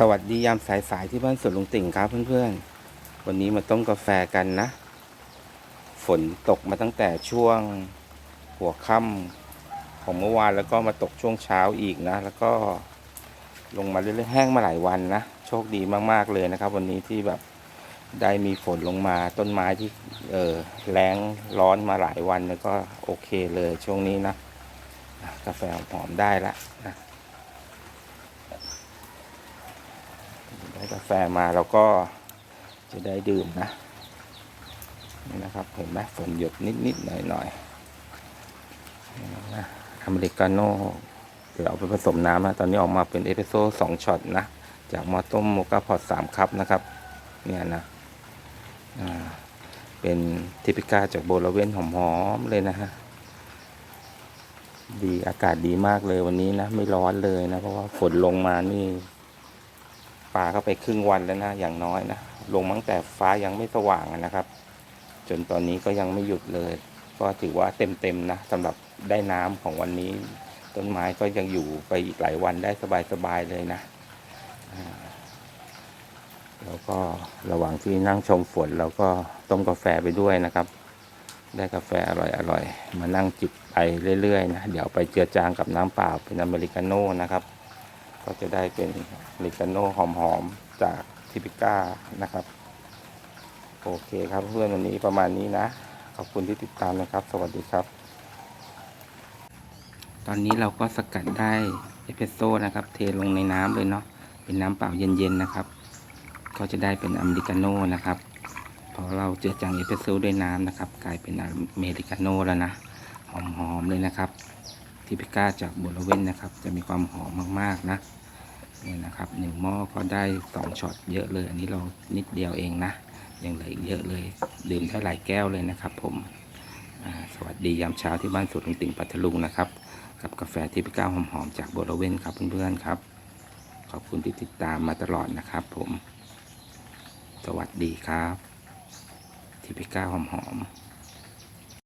สวัสดียามสายๆที่บ้านสวนลุงติ่งครับเพื่อนๆ วันนี้มาต้มกาแฟกันนะ ฝนตกมาตั้งแต่ช่วงหัวค่ำของเมื่อวานแล้วก็มาตกช่วงเช้าอีกนะ แล้วก็ลงมาเรื่อยๆแห้งมาหลายวันนะ โชคดีมากๆเลยนะครับ วันนี้ที่แบบได้มีฝนลงมาต้นไม้ที่เออแรงร้อนมาหลายวันแล้วก็โอเคเลยช่วงนี้นะ กาแฟหอมได้ละนะ ได้กาแฟมาเราก็จะได้ดื่มนะนี่นะครับเห็นไหมฝนหยดนิดนิดๆหน่อยหน่อยๆนะอเมริกาโน่เดี๋ยวเอาไปผสมน้ำนะตอนนี้ออกมาเป็นเอสเปรสโซ่สองช็อตนะ จากมอต้มโมกาพอตสามคัพนะครับ เนี่ยนะเป็นทิปิก้าจากโบลาเวนหอมๆเลยนะฮะ ดีอากาศดีมากเลยวันนี้นะ ไม่ร้อนเลยนะ เพราะว่าฝนลงมานี่ ปลาเข้าไปครึ่งวันแล้วนะอย่างน้อยนะลงมาตั้งแต่ฟ้ายังไม่สว่างนะครับ จนตอนนี้ก็ยังไม่หยุดเลย ก็ถือว่าเต็มๆนะสำหรับได้น้ำของวันนี้ ต้นไม้ก็ยังอยู่ไปอีกหลายวันได้สบายๆเลยนะแล้วก็ระหว่างที่นั่งชมฝนเราก็ต้มกาแฟไปด้วยนะครับ ได้กาแฟอร่อยๆมานั่งจิบไปเรื่อยๆนะเดี๋ยวไปเจือจางกับน้ำเปล่าเป็นอเมริกาโน่นะครับ ก็จะได้เป็นอเมริกาโน่หอมๆ จากทิปิก้านะครับ โอเคครับเพื่อนวันนี้ประมาณนี้นะ ขอบคุณที่ติดตามนะครับ สวัสดีครับ ตอนนี้เราก็สกัดได้เอสเปรสโซ่นะครับ เทลงในน้ำเลยเนาะเป็นน้ำเปล่าเย็นๆนะครับ ก็จะได้เป็นอเมริกาโน่นะครับพอเราเจือจางเอสเปรสโซ่ด้วยน้ำนะครับ กลายเป็นอเมริกาโน่แล้วนะหอมๆเลยนะครับ ทิปิก้าจากบัวละเว้นนะครับ จะมีความหอมมากๆนะนี่นะครับหนึ่งหม้อก็ได้สองช็อตเยอะเลย อันนี้เรานิดเดียวเองนะยังเหลืออีกเยอะเลย ดื่มได้หลายแก้วเลยนะครับ ผมสวัสดียามเช้าที่บ้านสวนลุงติ่งปัทลุงนะครับ กับกาแฟทิปิก้าหอมๆจากบัวละเว้นครับเพื่อนๆครับ ขอบคุณที่ติดตามมาตลอดนะครับ ผม สวัสดีครับทิปิก้าหอมๆ